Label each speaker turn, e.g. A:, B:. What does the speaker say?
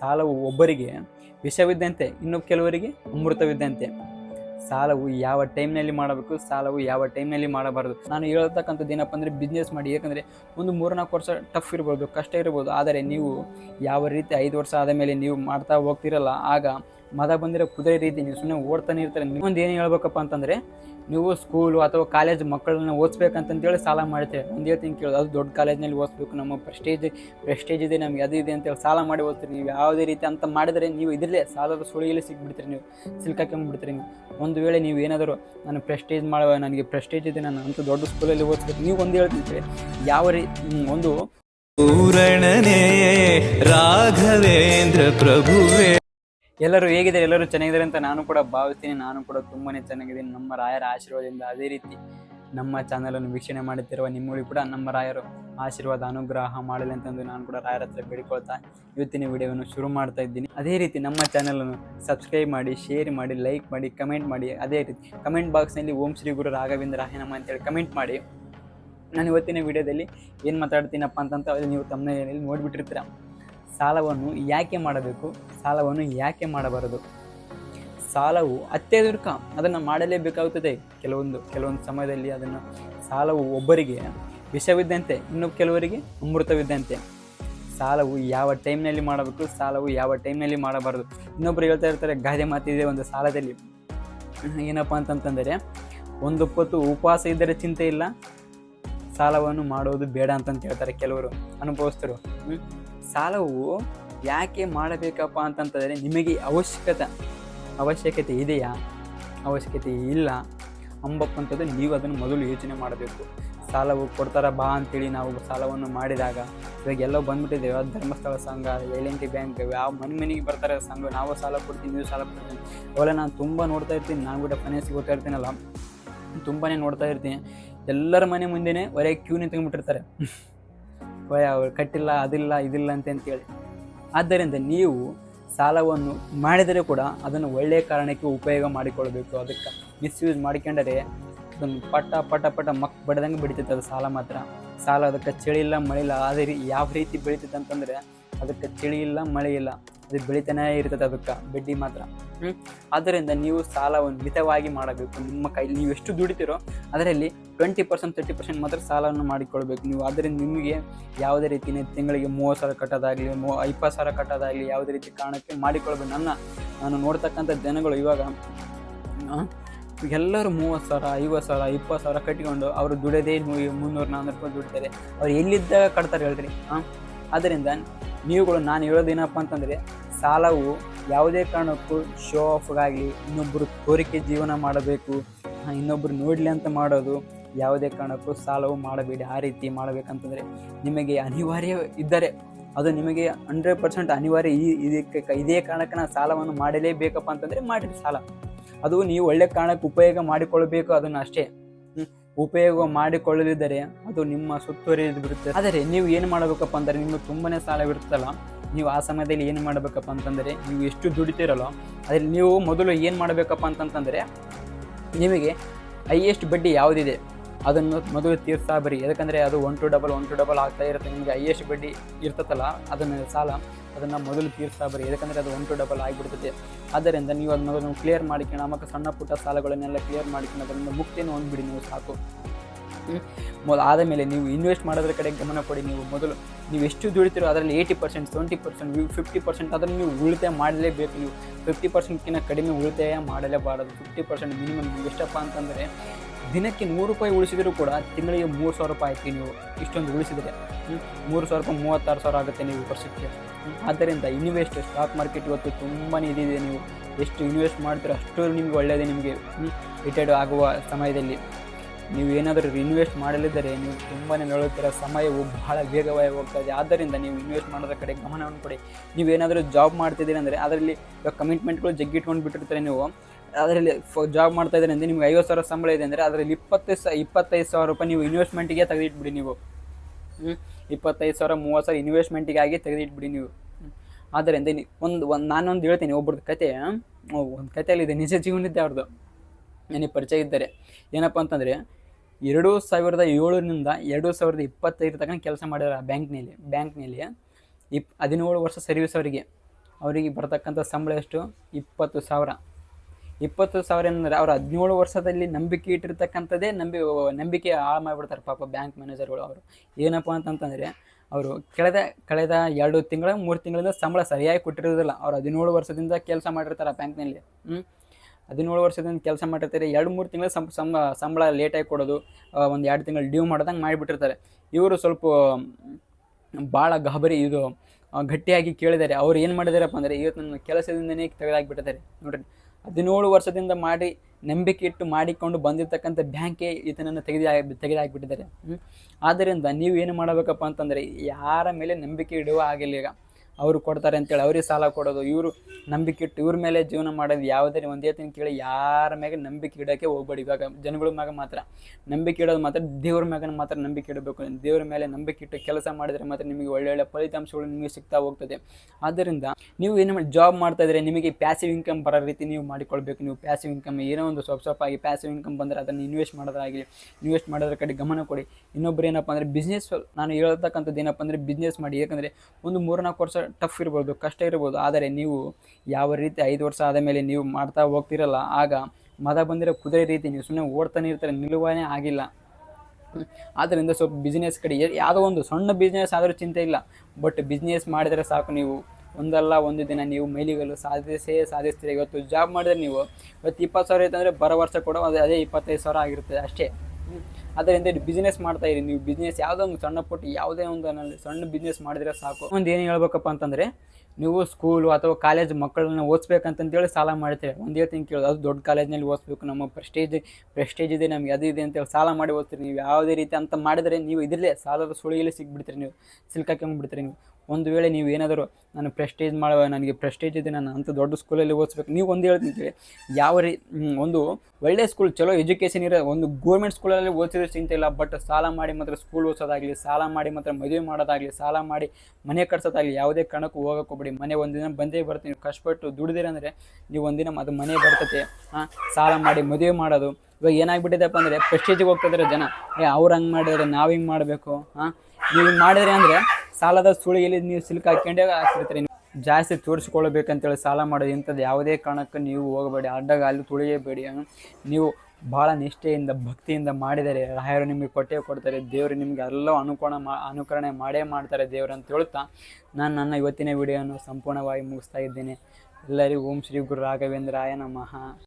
A: ಸಾಲವು ಒಬ್ಬರಿಗೆ ವಿಷವಿದ್ದಂತೆ ಇನ್ನು ಕೆಲವರಿಗೆ ಅಮೃತವಿದ್ದಂತೆ ಸಾಲವು ಯಾವ ಟೈಮ್ನಲ್ಲಿ ಮಾಡಬೇಕು, ಸಾಲವು ಯಾವ ಟೈಮ್ನಲ್ಲಿ ಮಾಡಬಾರದು. ನಾನು ಹೇಳತಕ್ಕಂಥದ್ದು ಏನಪ್ಪ ಅಂದರೆ ಬಿಸ್ನೆಸ್ ಮಾಡಿ, ಯಾಕಂದರೆ ಒಂದು ಮೂರ್ನಾಲ್ಕು ವರ್ಷ ಟಫ್ ಇರ್ಬೋದು, ಕಷ್ಟ ಇರ್ಬೋದು, ಆದರೆ ನೀವು ಯಾವ ರೀತಿ ಐದು ವರ್ಷ ಆದ ಮೇಲೆ ನೀವು ಮಾಡ್ತಾ ಹೋಗ್ತಿರಲ್ಲ, ಆಗ ಮದ ಬಂದಿರೋ ಕುದುರೆ ರೀತಿ ನೀವು ಸುಮ್ಮನೆ ಓಡ್ತಾನೆ ಇರ್ತಾರೆ. ನಿಮ್ಮೊಂದು ಏನು ಹೇಳ್ಬೇಕಪ್ಪ ಅಂತಂದರೆ, ನೀವು ಸ್ಕೂಲು ಅಥವಾ ಕಾಲೇಜ್ ಮಕ್ಕಳನ್ನ ಓದಿಸ್ಬೇಕಂತಂತೇಳಿ ಸಾಲ ಮಾಡ್ತೇವೆ. ಒಂದು ಹೇಳ್ತೀನಿ ಕೇಳೋದು ಅದು ದೊಡ್ಡ ಕಾಲೇಜ್ನಲ್ಲಿ ಓದಿಸ್ಬೇಕು, ನಮ್ಮ ಪ್ರೆಸ್ಟೇಜ್ ಪ್ರೆಸ್ಟೇಜ್ ಇದೆ, ನಮಗೆ ಅದು ಇದೆ ಅಂತೇಳಿ ಸಾಲ ಮಾಡಿ ಓದ್ತೀರಿ. ನೀವು ಯಾವುದೇ ರೀತಿ ಅಂತ ಮಾಡಿದರೆ ನೀವು ಇದರಲ್ಲೇ ಸಾಲದ ಸುಳಿಯಲ್ಲಿ ಸಿಕ್ಬಿಡ್ತೀರಿ ನೀವು ಸಿಲ್ಕಾಕೊಂಡ್ಬಿಡ್ತೀರಿ ನೀವು. ಒಂದು ವೇಳೆ ನೀವು ಏನಾದರೂ, ನಾನು ಪ್ರೆಸ್ಟೇಜ್ ಮಾಡುವ, ನನಗೆ ಪ್ರೆಸ್ಟೇಜ್ ಇದೆ, ನಾನು ಅಂತ ದೊಡ್ಡ ಸ್ಕೂಲಲ್ಲಿ ಓದಿಸ್ಬೇಕು. ನೀವು ಒಂದು ಹೇಳ್ತೀನಿ ಯಾವ ರೀತಿ ಒಂದು
B: ಪೂರಣನೇ ರಾಘವೇಂದ್ರ ಪ್ರಭುವೇ.
A: ಎಲ್ಲರೂ ಹೇಗಿದ್ದಾರೆ? ಎಲ್ಲರೂ ಚೆನ್ನಾಗಿದ್ದಾರೆ ಅಂತ ನಾನು ಕೂಡ ಭಾವಿಸ್ತೀನಿ. ನಾನು ಕೂಡ ತುಂಬಾ ಚೆನ್ನಾಗಿದ್ದೀನಿ. ನಮ್ಮ ರಾಯರ ಆಶೀರ್ವಾದದಿಂದ ಅದೇ ರೀತಿ ನಮ್ಮ ಚಾನಲನ್ನು ವೀಕ್ಷಣೆ ಮಾಡುತ್ತಿರುವ ನಿಮ್ಮಳಿ ಕೂಡ ನಮ್ಮ ರಾಯರು ಆಶೀರ್ವಾದ, ಅನುಗ್ರಹ ಮಾಡಲಿ ಅಂತಂದು ನಾನು ಕೂಡ ರಾಯರ ಹತ್ರ ಬೇಡಿಕೊಳ್ತಾ ಇವತ್ತಿನ ವಿಡಿಯೋವನ್ನು ಶುರು ಮಾಡ್ತಾ ಇದ್ದೀನಿ. ಅದೇ ರೀತಿ ನಮ್ಮ ಚಾನಲನ್ನು ಸಬ್ಸ್ಕ್ರೈಬ್ ಮಾಡಿ ಶೇರ್ ಮಾಡಿ ಲೈಕ್ ಮಾಡಿ ಕಮೆಂಟ್ ಮಾಡಿ. ಅದೇ ರೀತಿ ಕಮೆಂಟ್ ಬಾಕ್ಸ್ನಲ್ಲಿ ಓಂ ಶ್ರೀ ಗುರು ರಾಘವೇಂದ್ರ ರಾಯನಮ್ಮ ಅಂತೇಳಿ ಕಮೆಂಟ್ ಮಾಡಿ. ನಾನು ಇವತ್ತಿನ ವಿಡಿಯೋದಲ್ಲಿ ಏನು ಮಾತಾಡ್ತೀನಪ್ಪ ಅಂತಂತ ನೀವು ತಮ್ಮನೇಲಿ ನೋಡಿಬಿಟ್ಟಿರ್ತೀರ? ಸಾಲವನ್ನು ಯಾಕೆ ಮಾಡಬೇಕು? ಸಾಲವನ್ನು ಯಾಕೆ ಮಾಡಬಾರದು? ಸಾಲವು ಅತ್ಯಧಿಕ ಅದನ್ನು ಮಾಡಲೇಬೇಕಾಗುತ್ತದೆ. ಕೆಲವೊಂದು ಕೆಲವೊಂದು ಸಮಯದಲ್ಲಿ ಅದನ್ನು ಸಾಲವು ಒಬ್ಬರಿಗೆ ವಿಷವಿದ್ದಂತೆ ಇನ್ನು ಕೆಲವರಿಗೆ ಅಮೃತವಿದ್ದಂತೆ ಸಾಲವು ಯಾವ ಟೈಮ್ನಲ್ಲಿ ಮಾಡಬೇಕು? ಸಾಲವು ಯಾವ ಟೈಮ್ನಲ್ಲಿ ಮಾಡಬಾರದು? ಇನ್ನೊಬ್ಬರು ಹೇಳ್ತಾ ಇರ್ತಾರೆ, ಗಾದೆ ಮಾತಿದೆ ಒಂದು ಸಾಲದಲ್ಲಿ. ಏನಪ್ಪ ಅಂತಂತಂದರೆ, ಒಂದು ಹೊತ್ತು ಉಪವಾಸ ಇದ್ದರೆ ಚಿಂತೆ ಇಲ್ಲ, ಸಾಲವನ್ನು ಮಾಡೋದು ಬೇಡ ಅಂತಂತ ಹೇಳ್ತಾರೆ ಕೆಲವರು ಅನುಭವಿಸ್ತರು? ಸಾಲವು ಯಾಕೆ ಮಾಡಬೇಕಪ್ಪ ಅಂತಂತಂದರೆ ನಿಮಗೆ ಅವಶ್ಯಕತೆ. ಅವಶ್ಯಕತೆ ಇದೆಯಾ? ಅವಶ್ಯಕತೆ ಇಲ್ಲ. ಅಂಬಕ್ಕಂಥದ್ದು ನೀವು ಅದನ್ನು ಮೊದಲು ಯೋಚನೆ ಮಾಡಬೇಕು. ಸಾಲವು ಕೊಡ್ತಾರ ಬಾ ಅಂತೇಳಿ ನಾವು ಸಾಲವನ್ನು ಮಾಡಿದಾಗ ಇವಾಗ ಎಲ್ಲೋ ಬಂದ್ಬಿಟ್ಟಿದ್ದೇವೆ. ಯಾವ ಧರ್ಮಸ್ಥಳ ಸಂಘ ಎಲ್ ಎನ್ ಟಿ ಬ್ಯಾಂಕ್, ಯಾವ ಮನೆ ಮನೆಗೆ ಬರ್ತಾರೆ ಸಂಘ. ನಾವು ಸಾಲ ಕೊಡ್ತೀವಿ, ನೀವು ಸಾಲ ಕೊಡ್ತೀನಿ ಅವೆಲ್ಲ ನಾನು ತುಂಬ ನೋಡ್ತಾ ಇರ್ತೀನಿ. ನಾನು ಕೂಡ ಫೈನಾನ್ಸಿಗೆ ಹೋಗ್ತಾ ಇರ್ತೀನಲ್ಲ. ತುಂಬಾ ನೋಡ್ತಾ ಇರ್ತೀನಿ. ಎಲ್ಲರ ಮನೆ ಮುಂದೆನೇ ಒರೆ ಕ್ಯೂ ನಿಂತ್ಕೊಂಡ್ಬಿಟ್ಟಿರ್ತಾರೆ. ಕಟ್ಟಿಲ್ಲ, ಅದಿಲ್ಲ, ಇದಿಲ್ಲ ಅಂತ ಅಂತೇಳಿ. ಆದ್ದರಿಂದ ನೀವು ಸಾಲವನ್ನು ಮಾಡಿದರೆ ಕೂಡ ಅದನ್ನು ಒಳ್ಳೆಯ ಕಾರಣಕ್ಕೆ ಉಪಯೋಗ ಮಾಡಿಕೊಳ್ಬೇಕು. ಅದಕ್ಕೆ ಮಿಸ್ಯೂಸ್ ಮಾಡಿಕೊಂಡರೆ ಅದನ್ನು ಪಟ ಪಟ ಪಟ ಮಕ್ ಬಡ್ದಂಗೆ ಬೆಳಿತೈತೆ ಅದು ಸಾಲ ಮಾತ್ರ. ಸಾಲ ಅದಕ್ಕೆ ಚಳಿ ಇಲ್ಲ, ಮಳೆ ಇಲ್ಲ. ಅದೇ ಯಾವ ರೀತಿ ಬೆಳೀತೈತೆ ಅಂತಂದರೆ ಅದಕ್ಕೆ ಚಳಿ ಇಲ್ಲ, ಮಳೆ ಇಲ್ಲ. ಅದು ಬೆಳಿತಾನೇ ಇರ್ತದೆ ಅದಕ್ಕೆ, ಬಡ್ಡಿ ಮಾತ್ರ. ಹ್ಞೂ ಆದ್ದರಿಂದ ನೀವು ಸಾಲವನ್ನು ಮಿತವಾಗಿ ಮಾಡಬೇಕು. ನಿಮ್ಮ ಕೈಲಿ ನೀವು ಎಷ್ಟು ದುಡಿತೀರೋ ಅದರಲ್ಲಿ ಟ್ವೆಂಟಿ ಪರ್ಸೆಂಟ್ ತರ್ಟಿ ಪರ್ಸೆಂಟ್ ಮಾತ್ರ ಸಾಲವನ್ನು ಮಾಡಿಕೊಳ್ಬೇಕು ನೀವು. ಅದರಿಂದ ನಿಮಗೆ ಯಾವುದೇ ರೀತಿಯ ತಿಂಗಳಿಗೆ ಮೂವತ್ತು ಸಾವಿರ ಕಟ್ಟೋದಾಗಲಿ, ಮೂ ಇಪ್ಪತ್ತು ಸಾವಿರ ಕಟ್ಟೋದಾಗಲಿ ಯಾವುದೇ ರೀತಿ ಕಾರಣಕ್ಕೆ ಮಾಡಿಕೊಳ್ಬೇಕು. ನನ್ನ, ನಾನು ನೋಡ್ತಕ್ಕಂಥ ಜನಗಳು ಇವಾಗ ಎಲ್ಲರೂ ಮೂವತ್ತು ಸಾವಿರ, ಐವತ್ತು ಸಾವಿರ, ಇಪ್ಪತ್ತು ಸಾವಿರ ಕಟ್ಟಿಕೊಂಡು ಅವರು ದುಡಿಯೋದೇ ಮುನ್ನೂರು ನಾನ್ನೂರು ರೂಪಾಯಿ ದುಡಿತಾರೆ. ಅವ್ರು ಎಲ್ಲಿದ್ದಾಗ ಕಟ್ತಾರೆ ಹೇಳ್ರಿ ಹಾಂ ಆದ್ದರಿಂದ ನೀವುಗಳು ನಾನು ಹೇಳೋದೇನಪ್ಪ ಅಂತಂದರೆ, ಸಾಲವು ಯಾವುದೇ ಕಾರಣಕ್ಕೂ ಶೋ ಆಫ್ಗಾಗಲಿ ಇನ್ನೊಬ್ಬರು ಕೋರಿಕೆ ಜೀವನ ಮಾಡಬೇಕು ಇನ್ನೊಬ್ಬರು ನೋಡಲಿ ಅಂತ ಮಾಡೋದು ಯಾವುದೇ ಕಾರಣಕ್ಕೂ ಸಾಲವು ಮಾಡಬೇಡಿ ಆ ರೀತಿ ಮಾಡಬೇಕಂತಂದರೆ ನಿಮಗೆ ಅನಿವಾರ್ಯ ಇದ್ದರೆ, ಅದು ನಿಮಗೆ ಹಂಡ್ರೆಡ್ ಪರ್ಸೆಂಟ್ ಅನಿವಾರ್ಯ ಈ, ಇದಕ್ಕೆ ಇದೇ ಕಾರಣಕ್ಕೆ ನಾನು ಸಾಲವನ್ನು ಮಾಡಲೇಬೇಕಪ್ಪ ಅಂತಂದರೆ ಮಾಡಿರಿ ಸಾಲ ಅದು ನೀವು ಒಳ್ಳೆ ಕಾರಣಕ್ಕೆ ಉಪಯೋಗ ಮಾಡಿಕೊಳ್ಳಬೇಕು ಅದನ್ನು ಅಷ್ಟೇ. ಉಪಯೋಗ ಮಾಡಿಕೊಳ್ಳದಿದ್ದರೆ ಅದು ನಿಮ್ಮ ಸುತ್ತುವರಿದು ಬಿಡುತ್ತೆ. ಆದರೆ ನೀವು ಏನು ಮಾಡಬೇಕಪ್ಪ ಅಂದರೆ ನಿಮಗೆ ತುಂಬನೇ ಸಾಲ ಬಿಡುತ್ತಲ್ಲ ನೀವು ಆ ಸಮಯದಲ್ಲಿ ಏನು ಮಾಡಬೇಕಪ್ಪ ಅಂತಂದರೆ ನೀವು ಎಷ್ಟು ದುಡಿತೀರಲ್ಲ, ಅದರಲ್ಲಿ ನೀವು ಮೊದಲು ಏನು ಮಾಡಬೇಕಪ್ಪ ಅಂತಂತಂದರೆ ನಿಮಗೆ ಹೈಯೆಸ್ಟ್ ಬಡ್ಡಿ ಯಾವುದಿದೆ? ಅದನ್ನು ಮೊದಲು ತೀರ್ಸ್ತಾ ಬರಿ. ಯಾಕಂದರೆ ಅದು one two double one two double ಆಗ್ತಾ ಇರುತ್ತೆ. ನಿಮಗೆ ಹೈಯೆಸ್ಟ್ ಬಡ್ಡಿ ಇರ್ತದಲ್ಲ ಅದನ್ನು ಸಾಲ, ಅದನ್ನು ಮೊದಲು ತೀರಿಸ್ತಾ ಬರಿ. ಯಾಕಂದರೆ ಅದು ಒನ್ ಟು ಡಬಲ್ ಆಗಿಬಿಡ್ತದೆ ಆದ್ದರಿಂದ ನೀವು ಅದನ್ನ ಮೊದಲು ಕ್ಲಿಯರ್ ಮಾಡಿಕೊಂಡು ಆಮೇಲೆ ಸಣ್ಣ ಪುಟ್ಟ ಸಾಲಗಳನ್ನೆಲ್ಲ ಕ್ಲಿಯರ್ ಮಾಡಿಕೊಂಡು ಅದರಿಂದ ಮುಕ್ತಿಯನ್ನು ಹೊಂದ್ಬಿಡಿ ನೀವು ಸಾಕು. ಮೊದಲು ಆದ ಮೇಲೆ ನೀವು ಇನ್ವೆಸ್ಟ್ ಮಾಡೋದ್ರ ಕಡೆ ಗಮನ ಕೊಡಿ. ನೀವು ಮೊದಲು ನೀವು ಎಷ್ಟು ದುಡಿತೀರೋ ಅದರಲ್ಲಿ eighty percent twenty percent fifty percent ಅದನ್ನು ನೀವು ಉಳಿತಾಯ ಮಾಡಲೇಬೇಕು ನೀವು. ಫಿಫ್ಟಿ ಪರ್ಸೆಂಟ್ಕಿಂತ ಕಡಿಮೆ ಉಳಿತಾಯ ಮಾಡಲೇಬಾರದು. ಫಿಫ್ಟಿ ಪರ್ಸೆಂಟ್ ಮಿನಿಮಮ್ ನೀವು ಎಷ್ಟಪ್ಪ ಅಂತಂದರೆ ದಿನಕ್ಕೆ ನೂರು ರೂಪಾಯಿ ಉಳಿಸಿದರೂ ಕೂಡ ತಿಂಗಳಿಗೆ ಮೂರು ಸಾವಿರ ರೂಪಾಯಿ ಆಯ್ತು ನೀವು ಇಷ್ಟೊಂದು ಉಳಿಸಿದರೆ? ಮೂರು ಸಾವಿರ ರೂಪಾಯಿ ಮೂವತ್ತಾರು ಸಾವಿರ ಆಗುತ್ತೆ ನೀವು ವರ್ಷಕ್ಕೆ? ಆದ್ದರಿಂದ ಇನ್ವೆಸ್ಟ್ ಸ್ಟಾಕ್ ಮಾರ್ಕೆಟ್ ಇವತ್ತು ತುಂಬಾ ಇದಿದೆ ನೀವು. ಎಷ್ಟು ಇನ್ವೆಸ್ಟ್ ಮಾಡ್ತೀರೋ ಅಷ್ಟು ನಿಮಗೆ ಒಳ್ಳೆಯದೇ ನಿಮಗೆ ರಿಟೈರ್ಡ್ ಆಗುವ ಸಮಯದಲ್ಲಿ. ನೀವು ಏನಾದರೂ ಇನ್ವೆಸ್ಟ್ ಮಾಡಲಿದ್ದರೆ ನೀವು ತುಂಬಾ ನಡುತ್ತಿರೋ ಸಮಯವು ಬಹಳ ವೇಗವಾಗಿ ಹೋಗ್ತದೆ. ಆದ್ದರಿಂದ ನೀವು ಇನ್ವೆಸ್ಟ್ ಮಾಡೋದ್ರ ಕಡೆ ಗಮನವನ್ನು ಕೊಡಿ. ನೀವೇನಾದರೂ ಜಾಬ್ ಮಾಡ್ತಿದ್ದೀರಿ ಅಂದರೆ ಅದರಲ್ಲಿ ಕಮಿಟ್ಮೆಂಟ್ಗಳು ಜಗ್ಗಿಟ್ಕೊಂಡು ಬಿಟ್ಟಿರ್ತಾರೆ ನೀವು. ಅದರಲ್ಲಿ ಜಾಬ್ ಮಾಡ್ತಾ ಇದ್ದಾರೆ ಅಂದರೆ ನಿಮ್ಗೆ ಐವತ್ತು ಸಾವಿರ ಸಂಬಳ ಇದೆ ಅಂದರೆ ಅದರಲ್ಲಿ ಇಪ್ಪತ್ತೈದು ಸ, ಇಪ್ಪತ್ತೈದು ಸಾವಿರ ರೂಪಾಯಿ ನೀವು ಇನ್ವೆಸ್ಟ್ಮೆಂಟಿಗೆ ತೆಗೆದಿಟ್ಬಿಡಿ ನೀವು? ಇಪ್ಪತ್ತೈದು ಸಾವಿರ, ಮೂವತ್ತು ಸಾವಿರ ಇನ್ವೆಸ್ಟ್ಮೆಂಟಿಗಾಗಿ ತೆಗೆದಿಟ್ಬಿಡಿ ನೀವು. ಆದ್ದರಿಂದ ಒಂದು ಒಂದು, ನಾನೊಂದು ಹೇಳ್ತೀನಿ ಒಬ್ಬರದ್ದು ಕತೆ ಒಂದು ಕಥೆಯಲ್ಲಿದೆ ನಿಜ ಜೀವನದ್ದೇ ಅವ್ರದ್ದು ನನಗೆ ಪರಿಚಯ ಇದ್ದಾರೆ. ಏನಪ್ಪ ಅಂತಂದರೆ, ಎರಡು ಸಾವಿರದ ಏಳರಿಂದ ಎರಡು ಸಾವಿರದ ಇಪ್ಪತ್ತೈದು ತನಕ ಕೆಲಸ ಮಾಡ್ಯಾರ ಆ ಬ್ಯಾಂಕ್ನಲ್ಲಿ ಬ್ಯಾಂಕ್ನಲ್ಲಿ, ಇಪ್, ಹದಿನೇಳು ವರ್ಷ ಸರ್ವಿಸ್ ಅವರಿಗೆ. ಅವರಿಗೆ ಬರ್ತಕ್ಕಂಥ ಸಂಬಳ ಎಷ್ಟು? ಇಪ್ಪತ್ತು ಸಾವಿರ. ಇಪ್ಪತ್ತು ಸಾವಿರ ಏನಂದ್ರೆ ಅವ್ರು ಹದಿನೇಳು ವರ್ಷದಲ್ಲಿ ನಂಬಿಕೆ ಇಟ್ಟಿರ್ತಕ್ಕಂಥದ್ದೇ ನಂಬಿ, ನಂಬಿಕೆ ಹಾಳು ಮಾಡಿಬಿಡ್ತಾರೆ ಪಾಪ ಬ್ಯಾಂಕ್ ಮ್ಯಾನೇಜರ್ಗಳು ಅವರು. ಏನಪ್ಪ ಅಂತಂತಂದರೆ ಅವರು ಕಳೆದ ಕಳೆದ ಎರಡು ತಿಂಗಳ, ಮೂರು ತಿಂಗಳಿಂದ ಸಂಬಳ ಸರಿಯಾಗಿ ಕೊಟ್ಟಿರೋದಿಲ್ಲ. ಅವ್ರು ಹದಿನೇಳು ವರ್ಷದಿಂದ ಕೆಲಸ ಮಾಡಿರ್ತಾರೆ ಬ್ಯಾಂಕ್ನಲ್ಲಿ ಹ್ಞೂ ಹದಿನೇಳು ವರ್ಷದಿಂದ ಕೆಲಸ ಮಾಡಿರ್ತಾರೆ, ಎರಡು, ಮೂರು ತಿಂಗಳ ಸಂಬ ಸಂಬಳ ಲೇಟಾಗಿ ಕೊಡೋದು ಒಂದು ಎರಡು ತಿಂಗಳು ಡ್ಯೂ ಮಾಡ್ದಂಗೆ ಮಾಡಿಬಿಟ್ಟಿರ್ತಾರೆ. ಇವರು ಸ್ವಲ್ಪ ಭಾಳ ಗಾಬರಿ, ಇದು ಗಟ್ಟಿಯಾಗಿ ಕೇಳಿದ್ದಾರೆ. ಅವ್ರು ಏನು ಮಾಡಿದಾರಪ್ಪ ಅಂದರೆ ಇವತ್ತು ನನ್ನ ಕೆಲಸದಿಂದನೇ ತೆಗೆದಾಕ್ಬಿಟ್ಟಿದ್ದಾರೆ. ನೋಡ್ರಿ ಹದಿನೇಳು ವರ್ಷದಿಂದ ಮಾಡಿ ನಂಬಿಕೆ ಇಟ್ಟು ಮಾಡಿಕೊಂಡು ಬಂದಿರತಕ್ಕಂಥ ಬ್ಯಾಂಕೇ ಈತನನ್ನು ತೆಗೆದು ತೆಗೆದಾಕ್ಬಿಟ್ಟಿದ್ದಾರೆ ಹಾಕಿಬಿಟ್ಟಿದ್ದಾರೆ. ಆದ್ದರಿಂದ ನೀವು ಏನು ಮಾಡಬೇಕಪ್ಪ ಅಂತಂದರೆ ಯಾರ ಮೇಲೆ ನಂಬಿಕೆ ಇಡುವ ಆಗಿಲ್ಲ ಈಗ. ಅವರು ಕೊಡ್ತಾರೆ ಅಂತೇಳಿ ಅವ್ರಿಗೆ ಸಾಲ ಕೊಡೋದು. ಇವರು ನಂಬಿಕೆ ಇಟ್ಟು ಇವ್ರ ಮೇಲೆ ಜೀವನ ಮಾಡೋದು ಯಾವುದೇ ಒಂದೇ ತಿನ್ ಕೇಳಿ, ಯಾರ ಮ್ಯಾಗ ನಂಬಿಕೆ ಇಡೋಕ್ಕೆ ಹೋಗ್ಬೇಡಿ. ಇವಾಗ ಜನಗಳ ಮ್ಯಾಗ ಮಾತ್ರ ನಂಬಿಕೆ ಇಡೋದು ಮಾತ್ರ, ದೇವ್ರ ಮ್ಯಾಗ ಮಾತ್ರ ನಂಬಿಕೆ ಇಡಬೇಕು. ದೇವ್ರ ಮೇಲೆ ನಂಬಿಕೆ ಇಟ್ಟು ಕೆಲಸ ಮಾಡಿದರೆ ಮಾತ್ರ ನಿಮಗೆ ಒಳ್ಳೊಳ್ಳೆ ಫಲಿತಾಂಶಗಳು ನಿಮಗೆ ಸಿಗ್ತಾ ಹೋಗ್ತದೆ. ಆದ್ದರಿಂದ ನೀವು ಏನು ಮಾಡಿ ಜಾಬ್ ಮಾಡ್ತಾ ಇದ್ರೆ ನಿಮಗೆ ಪ್ಯಾಸಿವ್ ಇನ್ಕಮ್ ಬರೋ ರೀತಿ ನೀವು ಮಾಡಿಕೊಳ್ಬೇಕು. ನೀವು ಪ್ಯಾಸಿವ್ ಇನ್ಕಮ್ ಏನೋ ಒಂದು ಸ್ವಲ್ಪ ಸ್ವಲ್ಪ ಆಗಿ ಪ್ಯಾಸಿವ್ ಇನ್ಕಮ್ ಬಂದರೆ ಅದನ್ನು ಇನ್ವೆಸ್ಟ್ ಮಾಡೋದಾಗಲಿ ಇನ್ವೆಸ್ಟ್ ಮಾಡೋದ್ರ ಕಡೆ ಗಮನ ಕೊಡಿ. ಇನ್ನೊಬ್ಬರು ಏನಪ್ಪ ಅಂದರೆ ಬಿಸ್ನೆಸ್ ನಾನು ಹೇಳತಕ್ಕಂಥದ್ದು ಏನಪ್ಪ ಅಂದರೆ ಬಿಸ್ನೆಸ್ ಮಾಡಿ. ಯಾಕಂದರೆ ಒಂದು ಮೂರು ನಾಲ್ಕು ವರ್ಷ ಟಫ್ ಇರ್ಬೋದು, ಕಷ್ಟ ಇರ್ಬೋದು, ಆದರೆ ನೀವು ಯಾವ ರೀತಿ ಐದು ವರ್ಷ ಆದ ಮೇಲೆ ನೀವು ಮಾಡ್ತಾ ಹೋಗ್ತಿರಲ್ಲ, ಆಗ ಮದ ಬಂದಿರೋ ಕುದುರೆ ರೀತಿ ನೀವು ಸುಮ್ಮನೆ ಓಡ್ತಾನೆ ಇರ್ತಾರೆ ನಿಲುವನೇ ಆಗಿಲ್ಲ. ಆದ್ದರಿಂದ ಸ್ವಲ್ಪ ಬಿಸ್ನೆಸ್ ಕಡೆ ಯಾವುದೋ ಒಂದು ಸಣ್ಣ ಬಿಸ್ನೆಸ್ ಆದರೂ ಚಿಂತೆ ಇಲ್ಲ ಬಟ್ ಬಿಸ್ನೆಸ್ ಮಾಡಿದರೆ ಸಾಕು ನೀವು ಒಂದಲ್ಲ ಒಂದು ದಿನ ನೀವು ಮೈಲಿಗಲು ಸಾಧಿಸೇ ಸಾಧಿಸ್ತೀರಿ ಇವತ್ತು ಜಾಬ್ ಮಾಡಿದರೆ ನೀವು ಇವತ್ತು ಇಪ್ಪತ್ತು ಸಾವಿರ ಇತ್ತಂದರೆ ಬರೋ ವರ್ಷ ಕೂಡ ಅದೇ ಅದೇ ಇಪ್ಪತ್ತೈದು ಸಾವಿರ ಆಗಿರ್ತದೆ ಅಷ್ಟೇ. ಅದರಿಂದ ಬಿಸ್ನೆಸ್ ಮಾಡ್ತಾ ಇರಿ. ನೀವು ಬಿಸ್ನೆಸ್ ಯಾವುದೋ ಒಂದು ಸಣ್ಣ ಪುಟ್ಟ ಯಾವುದೇ ಒಂದು ಸಣ್ಣ ಬಿಸ್ನೆಸ್ ಮಾಡಿದ್ರೆ ಸಾಕು. ಒಂದು ಏನು ಹೇಳ್ಬೇಕಪ್ಪ ಅಂತಂದರೆ, ನೀವು ಸ್ಕೂಲು ಅಥವಾ ಕಾಲೇಜ್ ಮಕ್ಕಳನ್ನ ಓದಿಸ್ಬೇಕಂತಂತೇಳಿ ಸಾಲ ಮಾಡ್ತೀರಿ ಒಂದೇ ತಿಂಗ್ ಕೇಳೋದು ಅದು ದೊಡ್ಡ ಕಾಲೇಜ್ನಲ್ಲಿ ಓದಿಸ್ಬೇಕು. ನಮ್ಮ ಪ್ರೆಸ್ಟೇಜ್ ಪ್ರೆಸ್ಟೇಜ್ ಇದೆ, ನಮಗೆ ಅದು ಇದೆ ಅಂತೇಳಿ ಸಾಲ ಮಾಡಿ ಓದ್ತೀರಿ. ನೀವು ಯಾವುದೇ ರೀತಿ ಅಂತ ಮಾಡಿದರೆ ನೀವು ಇದರಲ್ಲೇ ಸಾಲದ ಸುಳಿಯಲ್ಲಿ ಸಿಕ್ಬಿಡ್ತೀರಿ ನೀವು. ಸಿಲ್ಕಾಕೊಂಡ್ಬಿಡ್ತೀರಿ ನೀವು. ಒಂದು ವೇಳೆ ನೀವು ಏನಾದರೂ ನಾನು ಪ್ರೆಸ್ಟೇಜ್ ಮಾಡುವ, ನನಗೆ ಪ್ರೆಸ್ಟೇಜ್ ಇದೆ ನಾನು ಅಂಥ ದೊಡ್ಡ ಸ್ಕೂಲಲ್ಲಿ ಓದಿಸ್ಬೇಕು. ನೀವು ಒಂದು ಹೇಳ್ತೀನಿ ಕೇಳಿ. ಯಾವ ರೀ ಒಂದು ಒಳ್ಳೆ ಸ್ಕೂಲ್ ಚಲೋ ಎಜುಕೇಷನ್ ಇರೋ ಒಂದು ಗೋರ್ಮೆಂಟ್ ಸ್ಕೂಲಲ್ಲಿ ಓದಿಸಿದ್ರೆ ಚಿಂತೆ ಇಲ್ಲ ಬಟ್ ಸಾಲ ಮಾಡಿ ಮಾತ್ರ ಸ್ಕೂಲ್ ಓದಿಸೋದಾಗಲಿ, ಸಾಲ ಮಾಡಿ ಮಾತ್ರ ಮದುವೆ ಮಾಡೋದಾಗಲಿ, ಸಾಲ ಮಾಡಿ ಮನೆ ಕಟ್ಸೋದಾಗಲಿ, ಯಾವುದೇ ಕಾರಣಕ್ಕೂ ಹೋಗಕ್ಕೆ ಹೋಗ್ಬೇಡಿ. ಮನೆ ಒಂದಿನ ಬಂದೇ ಬರ್ತೀನಿ ಕಷ್ಟಪಟ್ಟು ದುಡಿದಿರಂದರೆ ನೀವು ಒಂದಿನ ಅದು ಮನೆ ಬರ್ತತೆ ಹಾಂ, ಸಾಲ ಮಾಡಿ ಮದುವೆ ಮಾಡೋದು. ಇವಾಗ ಏನಾಗ್ಬಿಟ್ಟಿದೆಪ್ಪ ಅಂದರೆ ಪ್ರೆಸ್ಟೇಜಿಗೆ ಹೋಗ್ತಿದ್ದಾರೆ ಜನ. ಏ, ಅವ್ರು ಹಂಗೆ ಮಾಡಿದ್ರೆ, ನಾವು ಹಿಂಗೆ ಮಾಡಬೇಕು, ಹಾಂ? ನೀವು ಹಿಂಗೆ ಮಾಡಿದ್ರೆ ಅಂದರೆ ಸಾಲದ ಸುಳಿಯಲ್ಲಿ ನೀವು ಸಿಲ್ಕ್ ಹಾಕೊಂಡೇ ಹಾಕಿರ್ತೀರಿ ಜಾಸ್ತಿ ತೋರಿಸ್ಕೊಳ್ಬೇಕಂತೇಳಿ ಸಾಲ ಮಾಡೋದು ಇಂಥದ್ದು ಯಾವುದೇ ಕಾರಣಕ್ಕೂ ನೀವು ಹೋಗಬೇಡಿ. ಅಡ್ಡಾಗ ಅಲ್ಲಿ ತುಳಿಯಬೇಡಿ. ನೀವು ಭಾಳ ನಿಷ್ಠೆಯಿಂದ, ಭಕ್ತಿಯಿಂದ ಮಾಡಿದರೆ ರಾಯರು ನಿಮಗೆ ಕೊಟ್ಟೇ ಕೊಡ್ತಾರೆ. ದೇವರು ನಿಮಗೆ ಎಲ್ಲ ಅನುಕೋಣ ಮಾ, ಅನುಕರಣೆ ಮಾಡೇ ಮಾಡ್ತಾರೆ ದೇವರು ಅಂತ ಹೇಳ್ತಾ ನಾನು ನನ್ನ ಇವತ್ತಿನ ವಿಡಿಯೋನ ಸಂಪೂರ್ಣವಾಗಿ ಮುಗಿಸ್ತಾ ಇದ್ದೇನೆ. ಎಲ್ಲರಿಗೂ ಓಂ ಶ್ರೀ ಗುರು ರಾಘವೇಂದ್ರಾಯ ನಮಃ.